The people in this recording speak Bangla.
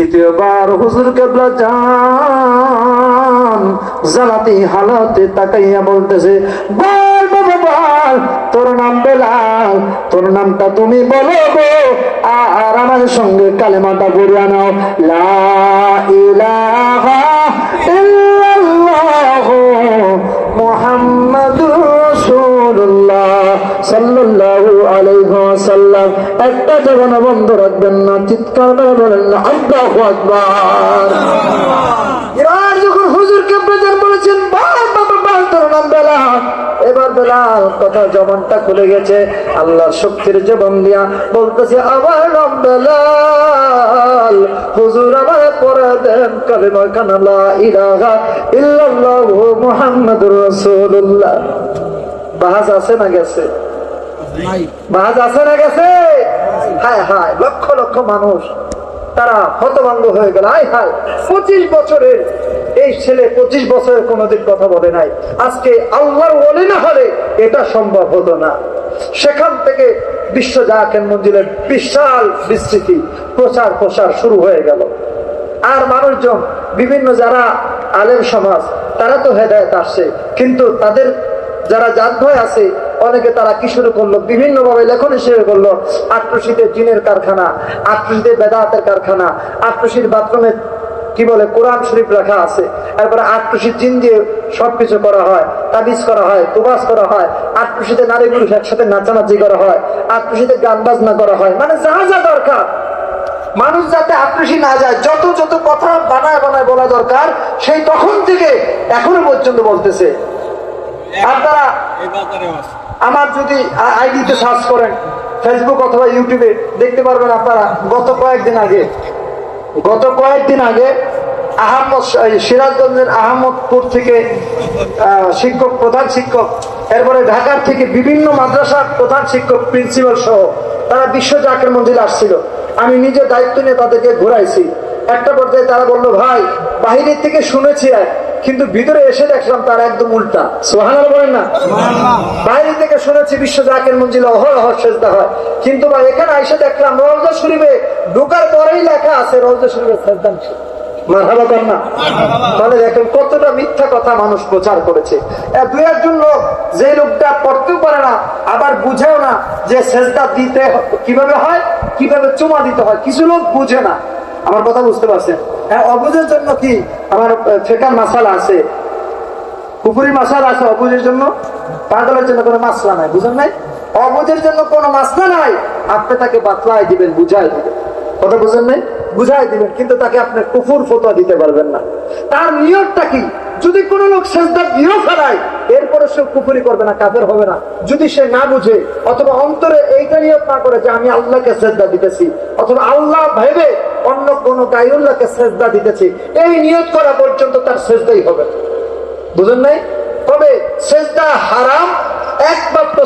তৃতীয়বার হুজুর কেবলা যান জালাতি হালতে তাকাইয়া বলতেছে, বল বল, তোর নাম বেলাল, তোর নামটা তুমি বলো গো, আর আমার সঙ্গে কালেমাটা পড়িয়া নাও। লা ইলাহা ইল্লাল্লাহু মুহাম্মাদুর ওয়াসাল্লাম। একটা বন্ধ রাখবেন না, চিৎকার করে বলেন না যখন হুজুরকে বেজার বলেছেন এবার বেলাল জবানটা খুলে গেছে শক্তির জবান দিয়া বলতেছে, আমার নাম হুজুর আমার পরে দেন কানালা ইলাহা ইল্লাল্লাহু মুহাম্মাদুর রাসূলুল্লাহ। বাহাজ আছে না গেছে? লক্ষ লক্ষ মানুষ তারা হতভঙ্গ হয়ে গেল। হায় হায়, পঁচিশ বছরের এই ছেলে পঁচিশ বছরের কোনোদিন কথা বলে নাই। আজকে আল্লাহর বলে না হলে এটা সম্ভব হতো না। সেখান থেকে বিশ্ব জাহাকের মন্দিরের বিশাল বিস্তৃতি প্রচার প্রসার শুরু হয়ে গেল। আর মানুষজন, বিভিন্ন যারা আলেম সমাজ, তারা তো হেদায়ত আসছে। কিন্তু তাদের যারা জাত ভয় আছে অনেকে তারা কি শুরু করল? বিভিন্ন ভাবে লেখন হিসেবে করল। আট্রসিতে জিনের কারখানা আট্রসিতে বেদাতের কারখানা আট্রসির বাথরুমে কি বলে, কোরআন শরীফ রাখা আছে। তারপরে আট্রসির জিন দিয়ে সবকিছু করা হয়, তাবিজ করা হয়, তুবাস করা হয় আট্রসিতে নারী পুরুষ একসাথে নাচানাচি করা হয় আট্রসিতে গান বাজনা করা হয়। মানে যা যা দরকার। মানুষ যাতে আক্রোশী না যায়, যত যত কথা বানায় বানায় বলা দরকার, সেই তখন থেকে এখনও পর্যন্ত বলতেছে। আপনারা আমার যদি আইডিতে সার্চ করেন ফেসবুক অথবা ইউটিউবে দেখতে পারবেন আপনারা, গত কয়েকদিন আগে, গত কয়েকদিন আগে আহমদ সিরাজগঞ্জের আহমদপুর থেকে শিক্ষক, প্রধান শিক্ষক, এরপরে ঢাকার থেকে বিভিন্ন মাদ্রাসার প্রধান শিক্ষক প্রিন্সিপাল সহ, তারা বিশ্ব জাকের মন্দির আসছিল। আমি নিজে দায়িত্ব নিয়ে তাদেরকে ঘুরাইছি। একটা পর্যায়ে তারা বলল, ভাই, বাহিরের থেকে শুনেছি এক কিন্তু ভিতরে এসে দেখলাম তার একদম উল্টা। সোহানা বলেন না? বাইরে থেকে শুনেছি বিশ্ব জাকের মঞ্জিলে অহরহ সেজদা হয়। কিন্তু ভাই এখানে এসে দেখলাম রওজা শরীফে ঢোকার পরেই লেখা আছে রওজা শরীফের সেজদা নিষেধ। মারহাবা কর না? তাহলে দেখেন কতটা মিথ্যা কথা মানুষ প্রচার করেছে। দুই একজন লোক যে লোকটা পড়তেও পারে না আবার বুঝেও না যে সেজদা দিতে কীভাবে হয় কীভাবে চুমা দিতে হয়। কিছু লোক বুঝে না। আমার কথা বুঝতে পারছেন? হ্যাঁ অবুঝের জন্য কি আমার ফেকার মাসালা আছে। পুকুরি মাসালা আছে অবুঝের জন্য। পাগলের জন্য কোনো মাসলা নাই, বুঝেন নাই? অবুঝের জন্য কোনো মাসলা নাই। আপনি তাকে বাতলাই দিবেন বুঝাই দিবেন। কথা বুঝেন নাই? বুঝাই দিবেন, কিন্তু তাকে আপনি কুফুর ফতোয়া দিতে পারবেন না। তার নিয়তটা কি? যদি কোনো লোক সেজদা দিয়েও ফেলায় এরপরে সে কুফুরি করবে না, কাফের হবে না। যদি সে না বুঝে, অথবা অন্তরে এইটা নিয়ত না করে যে আমি আল্লাহকে সেজদা দিতেছি, অথবা আল্লাহ ভেবে কোন গায়ুল্লাহকে সেজদা দিতেছি এই নিয়োগ করা পর্যন্ত তার সেজদাই হবে। বুঝেন নাই তবে সেজদা হারাম, একমাত্র